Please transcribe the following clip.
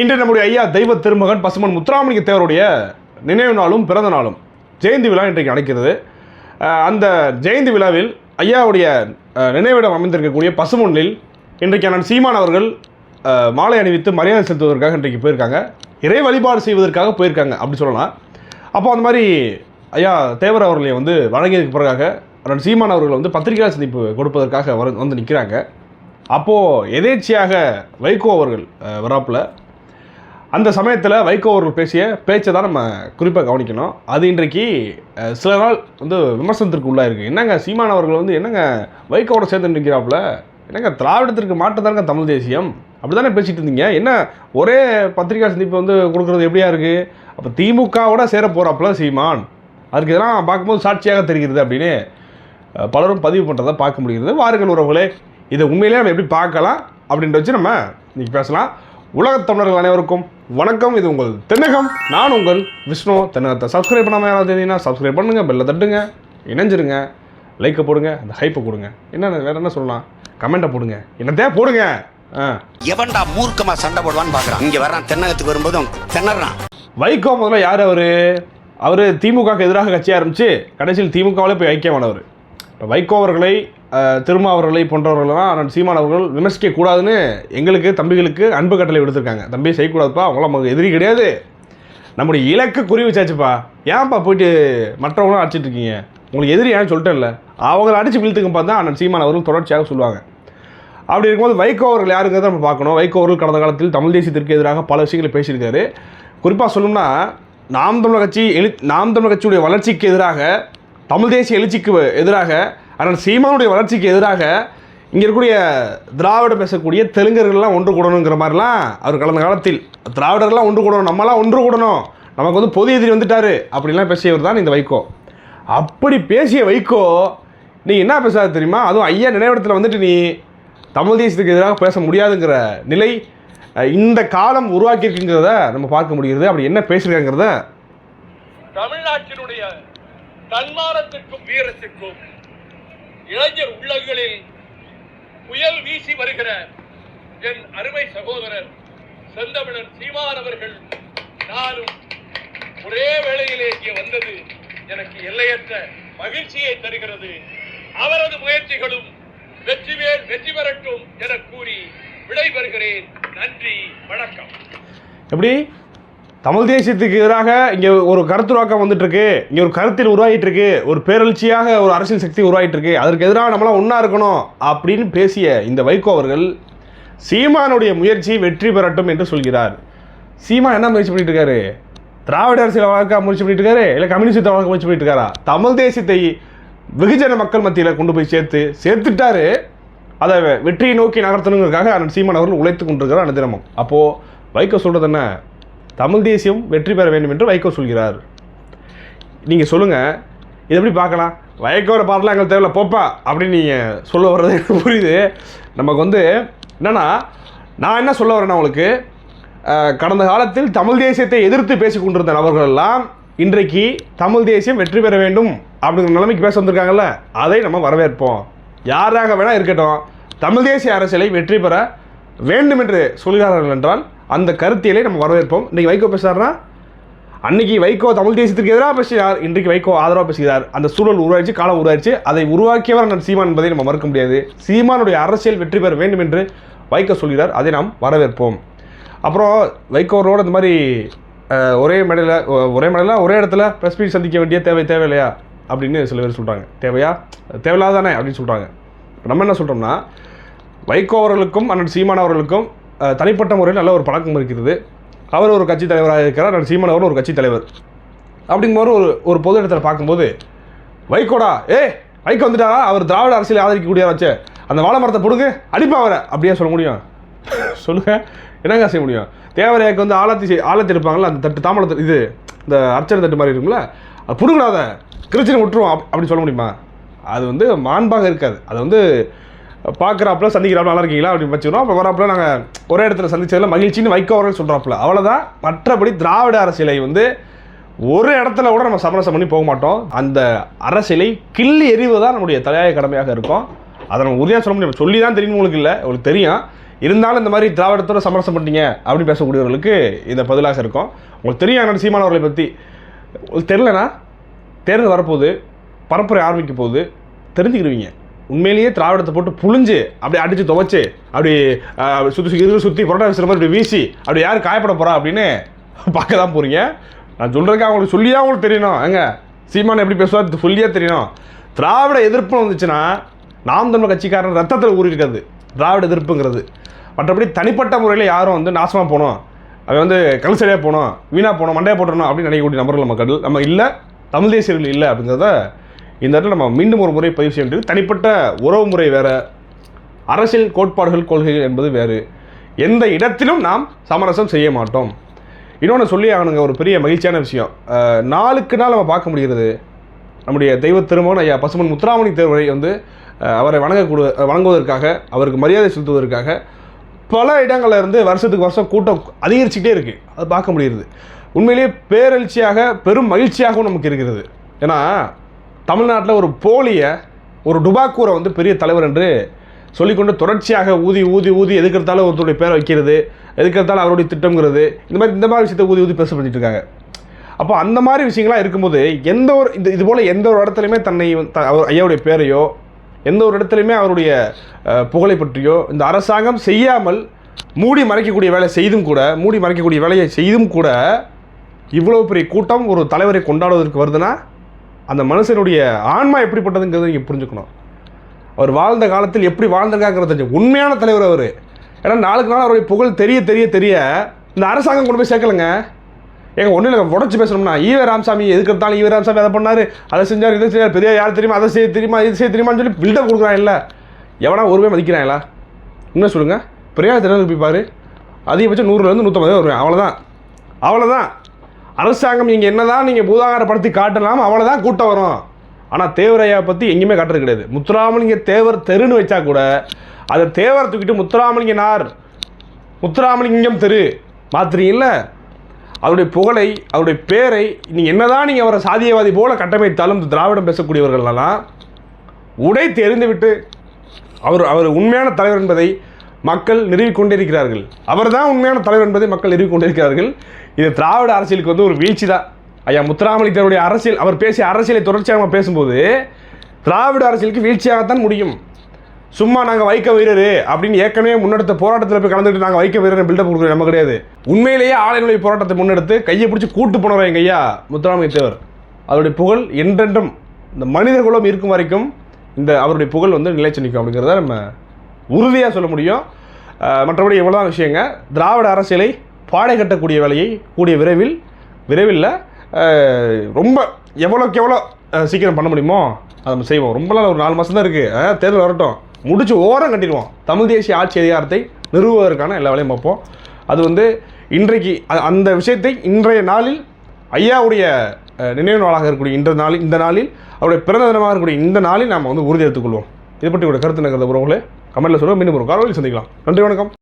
இன்று நம்முடைய ஐயா தெய்வ திருமகன் பசுமன் முத்துராமலிங்க தேவருடைய நினைவு நாளும் பிறந்த நாளும் ஜெயந்தி விழா இன்றைக்கு நடக்கிறது. அந்த ஜெயந்தி விழாவில் ஐயாவுடைய நினைவிடம் அமைந்திருக்கக்கூடிய பசுமொன்னில் இன்றைக்கு அண்ணன் சீமான் அவர்கள் மாலை அணிவித்து மரியாதை செலுத்துவதற்காக இன்றைக்கு போயிருக்காங்க. இறை வழிபாடு செய்வதற்காக போயிருக்காங்க அப்படி சொல்லலாம். அப்போ அந்த மாதிரி ஐயா தேவர் அவர்களை வந்து வழங்கியதுக்கு பிறகாக அண்ணன் சீமான் அவர்கள் வந்து பத்திரிகையாளர் சந்திப்பு கொடுப்பதற்காக வர வந்து நிற்கிறாங்க அப்போது எதேச்சியாக வைகோ அவர்கள் வராப்பில் வராப்புல அந்த சமயத்தில் வைகோ அவர்கள் பேசிய பேச்சை தான் நம்ம குறிப்பாக கவனிக்கணும். அது இன்றைக்கு சில நாள் வந்து விமர்சனத்திற்கு உள்ளாக இருக்குது என்னங்க சீமான் அவர்கள் வந்து என்னங்க வைகோவோட சேர்ந்து நிற்கிறாப்புல? என்னங்க திராவிடத்திற்கு மாற்றம் மாற்றதாங்க தமிழ் தேசியம்? அப்படி தானே பேசிகிட்டு இருந்தீங்க? என்ன ஒரே பத்திரிகா சந்திப்பு வந்து கொடுக்குறது எப்படியா இருக்குது அப்போ திமுகவோட சேர போகிறாப்புல சீமான். அதுக்கு இதெல்லாம் பார்க்கும்போது சாட்சியாக தெரிகிறது அப்படின்னு பலரும் பதிவு பண்ணுறதை பார்க்க முடிகிறது. வாருங்கள் உறவுகளே இதை உண்மையிலேயே நம்ம எப்படி பார்க்கலாம்? அப்படின்ற வச்சு நம்ம இன்றைக்கி பேசலாம். உலகத் தமிழர்கள் அனைவருக்கும் வணக்கம். இது உங்கள் தென்னகம். நான் உங்கள் விஷ்ணு. தென்னகத்தை சப்ஸ்கிரைப் பண்ணாமல் யாராவது தெரியுங்கன்னா சப்ஸ்கிரைப் பண்ணுங்கள் பெல்லை தட்டுங்க இணைஞ்சிருங்க லைக்கை போடுங்க அந்த ஹைப்பை கொடுங்க. என்ன வேற என்ன சொல்லலாம்? கமெண்ட்டை போடுங்க. என்னத்தையா போடுங்க? எவன்டா மூர்க்கமா சண்டை போடுவான்னு பாக்குறான். இங்க வர்றான் தென்னகத்துக்கு வரும்போதும் திணறான். வைகோ முதல்ல யார் அவர்? அவர் திமுகவுக்கு எதிராக கட்சி ஆரம்பித்து கடைசியில் திமுகவிலே போய் ஐக்கியமானவர். இப்போ வைகோ அவர்களை திருமாவர்களை திருமா அவர்களை போன்றவர்களெல்லாம் சீமான் அவர்கள் விமர்சிக்க கூடாதுன்னு எங்களுக்கு தம்பிகளுக்கு அன்பு கட்டளை விடுத்திருக்காங்க. தம்பி செய்யக்கூடாதுப்பா அவங்களாம் நமக்கு எதிரி கிடையாது. நம்முடைய இலக்கு குறி வச்சாச்சுப்பா. ஏன்ப்பா போயிட்டு மற்றவங்களும் அடிச்சிட்டு இருக்கீங்க? உங்களுக்கு எதிரி ஏன் சொல்லிட்டேன்ல. அவங்கள அடித்து வீழ்த்துக்கு பார்த்தா அண்ணன் சீமான் அவர்கள் தொடர்ச்சியாக சொல்லுவாங்க. அப்படி இருக்கும்போது வைகோ அவர்கள் யாருங்கிறத நம்ம பார்க்கணும். வைகோ அவர்கள் கடந்த காலத்தில் தமிழ் தேசியத்திற்கு எதிராக பல விஷயங்களை பேசியிருக்காரு. குறிப்பாக சொல்லணும்னா நாம் தமிழர் கட்சி எழு நாம் தமிழர் கட்சியுடைய வளர்ச்சிக்கு எதிராக தமிழ் தேசிய எழுச்சிக்கு எதிராக ஆனால் சீமானுடைய வளர்ச்சிக்கு எதிராக இங்கே இருக்கக்கூடிய திராவிடம் பேசக்கூடிய தெலுங்கர்கள்லாம் ஒன்று கூடணுங்கிற மாதிரிலாம் அவர் கடந்த காலத்தில் திராவிடர்கள்லாம் ஒன்று கூடணும் நம்மளாம் ஒன்று கூடணும். நமக்கு வந்து பொது எதிரி வந்துட்டாரு அப்படிலாம் பேசியவர் தான் இந்த வைகோ. அப்படி பேசிய வைகோ நீ என்ன பேசாத தெரியுமா? அதுவும் ஐயா நினைவிடத்தில் வந்துட்டு நீ தமிழ் தேசத்துக்கு எதிராக பேச முடியாதுங்கிற நிலை இந்த காலம் உருவாக்கியிருக்குங்கிறத நம்ம பார்க்க முடிகிறது. அப்படி என்ன பேசியிருக்காங்கிறத தமிழ்நாட்டினுடைய தன்மானத்திற்கும் வீரத்திற்கும் இளைஞர் உள்ளங்களில் புயல் வீசி வருகிற என் அருமை சகோதரர் செந்தமிழன் சீமான் அவர்கள் நானும் ஒரே வேளையிலே இங்கே வந்தது எனக்கு எல்லையற்ற மகிழ்ச்சியை தருகிறது. அவரது முயற்சிகளும் வெற்றி வெற்றிவேல் வெற்றி பெறட்டும் என கூறி விடைபெறுகிறேன். நன்றி வணக்கம். எப்படி? தமிழ் தேசியத்துக்கு எதிராக இங்கே ஒரு கருத்துருவாக்கம் வந்துட்டுருக்கு. இங்கே ஒரு கருத்தில் உருவாகிட்டுருக்கு. ஒரு பேரெழுச்சியாக ஒரு அரசியல் சக்தி உருவாகிட்டுருக்கு. அதற்கு எதிராக நம்மளாம் ஒன்றா இருக்கணும் அப்படின்னு பேசிய இந்த வைகோ அவர்கள் சீமானுடைய முயற்சி வெற்றி பெறட்டும் என்று சொல்கிறார். சீமான் என்ன முயற்சி பண்ணிட்டு இருக்காரு திராவிட அரசியல் வழக்காக முயற்சி பண்ணிட்டு இருக்காரு இல்லை கம்யூனிஸ்ட் வழக்க முயற்சி பண்ணிட்டு இருக்காரா தமிழ் தேசியத்தை வெகுஜன மக்கள் மத்தியில் கொண்டு போய் சேர்த்து சேர்த்துட்டாரு. அதை வெற்றியை நோக்கி நகர்த்தணுங்கிறதுக்காக அண்ணன் சீமான் அவர்கள் உழைத்து கொண்டிருக்கிறார் அந்த தினமும். அப்போது வைகோ சொல்கிறது என்ன? தமிழ் தேசியம் வெற்றி பெற வேண்டும் என்று வைகோ சொல்கிறார். நீங்கள் சொல்லுங்கள் இது எப்படி பார்க்கலாம்? வைகோட பாடலாம் எங்களுக்கு தேவையில்ல போப்பா அப்படின்னு நீங்கள் சொல்ல வர்றது எனக்கு புரியுது. நமக்கு வந்து என்னன்னா நான் என்ன சொல்ல வரேன்னா உங்களுக்கு கடந்த காலத்தில் தமிழ் தேசியத்தை எதிர்த்து பேசிக் கொண்டிருந்த நபர்கள் எல்லாம் இன்றைக்கு தமிழ் தேசியம் வெற்றி பெற வேண்டும் அப்படிங்கிற நிலைமைக்கு பேச வந்திருக்காங்கல்ல அதை நம்ம வரவேற்போம். யாராக வேணால் இருக்கட்டும் தமிழ் தேசிய அரசியலை வெற்றி பெற வேண்டும் என்று சொல்கிறார்கள் என்றால் அந்த கருத்தியலை நம்ம வரவேற்போம். இன்றைக்கி வைகோ பேசுகிறாருன்னா அன்னைக்கு வைகோ தமிழ் தேசியத்திற்கு எதிராக பேசுகிறார் இன்றைக்கு வைகோ ஆதரவாக பேசுகிறார். அந்த சூழல் உருவாயிடுச்சு காலம் உருவாயிடுச்சு அதை உருவாக்கியவர் அந்த சீமான் என்பதை நம்ம மறுக்க முடியாது. சீமானுடைய அரசியல் வெற்றி பெற வேண்டும் என்று வைகோ சொல்கிறார். அதை நாம் வரவேற்போம். அப்புறம் வைகோரோடு இந்த மாதிரி ஒரே மேடையில் ஒரே மேடையில் ஒரே இடத்துல ப்ரெஸ் மீட் சந்திக்க வேண்டிய தேவை தேவையில்லையா? அப்படின்னு சில பேர் சொல்கிறாங்க தேவையா? தேவையில்லாதானே அப்படின்னு சொல்கிறாங்க இப்போ நம்ம என்ன சொல்கிறோம்னா வைகோ அவர்களுக்கும் அண்ணன் சீமான் அவர்களுக்கும் தனிப்பட்ட முறையில் நல்ல ஒரு பழக்கம் இருக்கிறது. அவர் ஒரு கட்சி தலைவராக இருக்கிறார். நான் சீமான் அவரும் ஒரு கட்சி தலைவர். அப்படிங்கும்போது ஒரு ஒரு பொது இடத்துல பார்க்கும்போது வைகோடா ஏ வைகோ வந்துட்டாரா அவர் திராவிட அரசியல் ஆதரிக்கக்கூடிய வச்சு அந்த வாழை மரத்தை பிடுங்க அடிப்பா அவரை. அப்படியே சொல்ல முடியும். சொல்லுங்க. என்னங்க செய்ய முடியும்? தேவரையாக்கு வந்து ஆலத்தி செய்- ஆலத்தி எடுப்பாங்கல்ல அந்த தட்டு தாமலத்து இது இந்த அர்ச்சனை தட்டு மாதிரி இருக்கும்ல அது பிடுங்கடாத கிருச்சினை விட்டுருவோம் அப் அப்படின்னு சொல்ல முடியுமா? அது வந்து மாண்பாக இருக்காது. அது வந்து பார்க்குறாப்புல சந்திக்கிறாப்புல நல்லா இருக்கீங்களா அப்படின்னு வச்சுக்கிறோம் அப்போ வராப்புல நாங்கள் ஒரே இடத்துல சந்திச்சதில் மகிழ்ச்சின்னு வைகோ அவர்கள் சொல்கிறாப்புல அவ்வளோதான் மற்றபடி திராவிட அரசியலை வந்து ஒரு இடத்துல கூட நம்ம சமரசம் பண்ணி போக மாட்டோம். அந்த அரசியலை கிள்ளி எறிவது தான் நம்முடைய தலையாய கடமையாக இருக்கும். அதை நம்ம உறுதியாக சொல்ல முடியும். சொல்லி தான் தெரியும் உங்களுக்கு இல்லை. உங்களுக்கு தெரியும். இருந்தாலும் இந்த மாதிரி திராவிடத்தோட சமரசம் பண்ணிட்டீங்க அப்படின்னு பேசக்கூடியவர்களுக்கு இந்த பதிலாக இருக்கும். உங்களுக்கு தெரியும் என்னோட சீமானவர்களை பற்றி உங்களுக்கு தெரிலனா தேர்தல் வரப்போகுது. பரப்புரை ஆரம்பிக்க போகுது தெரிஞ்சுக்கிடுவீங்க உண்மையிலேயே திராவிடத்தை போட்டு புழிஞ்சு அப்படி அடித்து துவைச்சு அப்படி சுற்றி சுற்றி சுற்றி புரட்டா வீசுகிற மாதிரி இப்படி வீசி அப்படி யார் காயப்பட போகிறா அப்படின்னு பார்க்க தான் போகிறீங்க நான் சொல்கிறதுக்கு அவங்களுக்கு சொல்லியாக அவங்களுக்கு தெரியணும். ஏங்க சீமான் எப்படி பேசுவார் சொல்லியே தெரியணும். திராவிட எதிர்ப்புன்னு வந்துச்சுன்னா நாம் தமிழ் கட்சிக்காரன் ரத்தத்தில் ஊறி இருக்காது திராவிட எதிர்ப்புங்கிறது. மற்றபடி தனிப்பட்ட முறையில் யாரும் வந்து நாசமாக போகணும். அவன் வந்து கல்சரியாக போகணும் வீணாக போகணும் மண்டையாக போட்டணும் அப்படின்னு நினைக்கக்கூடிய நபர்கள் மக்கள் நம்ம இல்லை தமிழ் தேசியர்கள் இல்லை அப்படிங்கிறத இந்த இடத்துல நம்ம மீண்டும் ஒரு முறை பதிவு செய்ய வேண்டியது. தனிப்பட்ட உறவு முறை வேறு அரசியல் கோட்பாடுகள் கொள்கைகள் என்பது வேறு. எந்த இடத்திலும் நாம் சமரசம் செய்ய மாட்டோம். இன்னொன்று சொல்லி ஆகணுங்க ஒரு பெரிய மகிழ்ச்சியான விஷயம். நாளுக்கு நாள் நம்ம பார்க்க முடிகிறது. நம்முடைய தெய்வ திருமகன் ஐயா பசுமன் முத்துராமணி தேர்வரை வந்து அவரை வணங்கக்கூட வணங்குவதற்காக அவருக்கு மரியாதை செலுத்துவதற்காக பல இடங்களில் இருந்து வருஷத்துக்கு வருஷம் கூட்டம் அதிகரிச்சுக்கிட்டே இருக்குது அது பார்க்க முடியுது உண்மையிலேயே பேரெழுச்சியாக பெரும் மகிழ்ச்சியாகவும் நமக்கு இருக்கிறது. ஏன்னா தமிழ்நாட்டில் ஒரு போலியை ஒரு டுபாக்கூரை வந்து பெரிய தலைவர் என்று சொல்லிக்கொண்டு தொடர்ச்சியாக ஊதி ஊதி ஊதி எதுக்கெடுத்தாலும் ஒருத்தருடைய பேரை வைக்கிறது எதுக்கெடுத்தாலும் அவருடைய திட்டங்கிறது இந்த மாதிரி இந்த மாதிரி விஷயத்தை ஊதி ஊதி பேச பண்ணிட்டு இருக்காங்க. அப்போ அந்த மாதிரி விஷயங்கள்லாம் இருக்கும்போது எந்த ஒரு இந்த இது போல் எந்த ஒரு இடத்துலையுமே தன்னை த- அவர் ஐயாவுடைய பேரையோ எந்த ஒரு இடத்துலையுமே அவருடைய புகழை பற்றியோ இந்த அரசாங்கம் செய்யாமல் மூடி மறைக்கக்கூடிய வேலை செய்தும் கூட மூடி மறைக்கக்கூடிய வேலையை செய்தும் கூட இவ்வளோ பெரிய கூட்டம் ஒரு தலைவரை கொண்டாடுவதற்கு வருதுன்னா அந்த மனுஷனுடைய ஆன்மா எப்படிப்பட்டதுங்கிறத நீங்கள் புரிஞ்சுக்கணும். அவர் வாழ்ந்த காலத்தில் எப்படி வாழ்ந்திருக்காங்கிறத தெரிஞ்சு உண்மையான தலைவர் அவர். ஏன்னா நாளுக்கு நாள் அவருடைய புகழ் தெரிய தெரிய தெரிய இந்த அரசாங்கம் கொண்டு போய் சேர்க்கலைங்க. ஏங்க ஒன்றும் இல்லை உடச்சி பேசணும்னா ஈவே ராமசாமி எதுக்கு எடுத்தாலும் ஈவே ராமசாமி அதை பண்ணார். அதை செஞ்சார் இதை செஞ்சார். பெரிய யார் தெரியுமா அதை செய்ய தெரியுமா இது செய்ய தெரியுமான்னு சொல்லி பில்டப் கொடுக்குறான் இல்லை. எவனா ஒருவே மதிக்கிறாங்களா? என்ன சொல்லுங்க. பெரியார் தினத்தில் போய் பாரு. அதிகபட்சம் நூறுலேருந்து நூற்றம்பது வருவேன். அவ்வளோதான் அவ்வளோதான் அரசாங்கம் நீங்கள் என்னதான் நீங்கள் பூதாகாரப்படுத்தி காட்டலாம் அவ்வளோதான் கூட்டம் வரும். ஆனால் தேவரையா பற்றி எங்கேயுமே காட்டுறது கிடையாது. முத்துராமலிங்க தேவர் தெருன்னு வச்சா கூட அதை தேவரை தூக்கிட்டு முத்துராமலிங்க நார் முத்துராமலிங்கம் தெரு மாத்துறீங்கல்ல அவருடைய புகழை அவருடைய பேரை நீங்கள் என்னதான் நீங்கள் அவரை சாதியவாதி போல கட்டமைத்தாலும் இந்த திராவிடம் பேசக்கூடியவர்களெல்லாம் உடை தெரிந்துவிட்டு அவர் அவர் உண்மையான தலைவர் என்பதை மக்கள் நிறுவிக்கொண்டிருக்கிறார்கள் அவர் அவர்தான் உண்மையான தலைவர் என்பதை மக்கள் நிறுவிக்கொண்டிருக்கிறார்கள் இது திராவிட அரசியலுக்கு வந்து ஒரு வீழ்ச்சி தான் ஐயா முத்துராமலிங்கருடைய அரசியல் அவர் பேசிய அரசியலை தொடர்ச்சியாக நம்ம பேசும்போது திராவிட அரசியலுக்கு வீழ்ச்சியாகத்தான் முடியும். சும்மா நாங்கள் வைக்க வீரர் அப்படின்னு ஏற்கனவே முன்னெடுத்த போராட்டத்தில் போய் கலந்துட்டு நாங்கள் வைக்க வீரர் பில்டப் கொடுக்குறது நம்ம கிடையாது. உண்மையிலேயே ஆலைநிலை போராட்டத்தை முன்னெடுத்து கையை பிடிச்சி கூட்டு போனவர் எங்கள் ஐயா முத்துராமலிங்கத்தேவர் அவருடைய புகழ் என்றென்றும் இந்த மனித குலம் இருக்கும் வரைக்கும் இந்த அவருடைய புகழ் வந்து நிலைச்சு நிற்கும் அப்படிங்கிறத நம்ம உறுதியாக சொல்ல முடியும். மற்றபடி இவ்வளோதான் விஷயங்க. திராவிட அரசியலை பாடை கட்டக்கூடிய வேலையை கூடிய விரைவில் விரைவில் ரொம்ப எவ்வளோக்கு எவ்வளோ சீக்கிரம் பண்ண முடியுமோ அதை நம்ம செய்வோம். ரொம்பலாம் ஒரு நாலு மாதம் தான் இருக்குது தேர்தல் வரட்டும். முடிச்சு ஓரம் கட்டிடுவோம். தமிழ் தேசிய ஆட்சி அதிகாரத்தை நிறுவுவதற்கான எல்லா வேலையும் பார்ப்போம். அது வந்து இன்றைக்கு அ- அந்த விஷயத்தை இன்றைய நாளில் ஐயாவுடைய நினைவு நாளாக இருக்கக்கூடிய இந்த நாளில் இந்த நாளில் அவருடைய பிறந்த தினமாக இருக்கக்கூடிய இந்த நாளில் நாம் வந்து உறுதி எடுத்துக்கொள்வோம். இதை பற்றி கருத்து நகர்ந்த உறவுகளே கமெண்ட்டில் சொல்லுவோம் மீண்டும் ஒரு காலையில் சந்திக்கலாம். நன்றி வணக்கம்.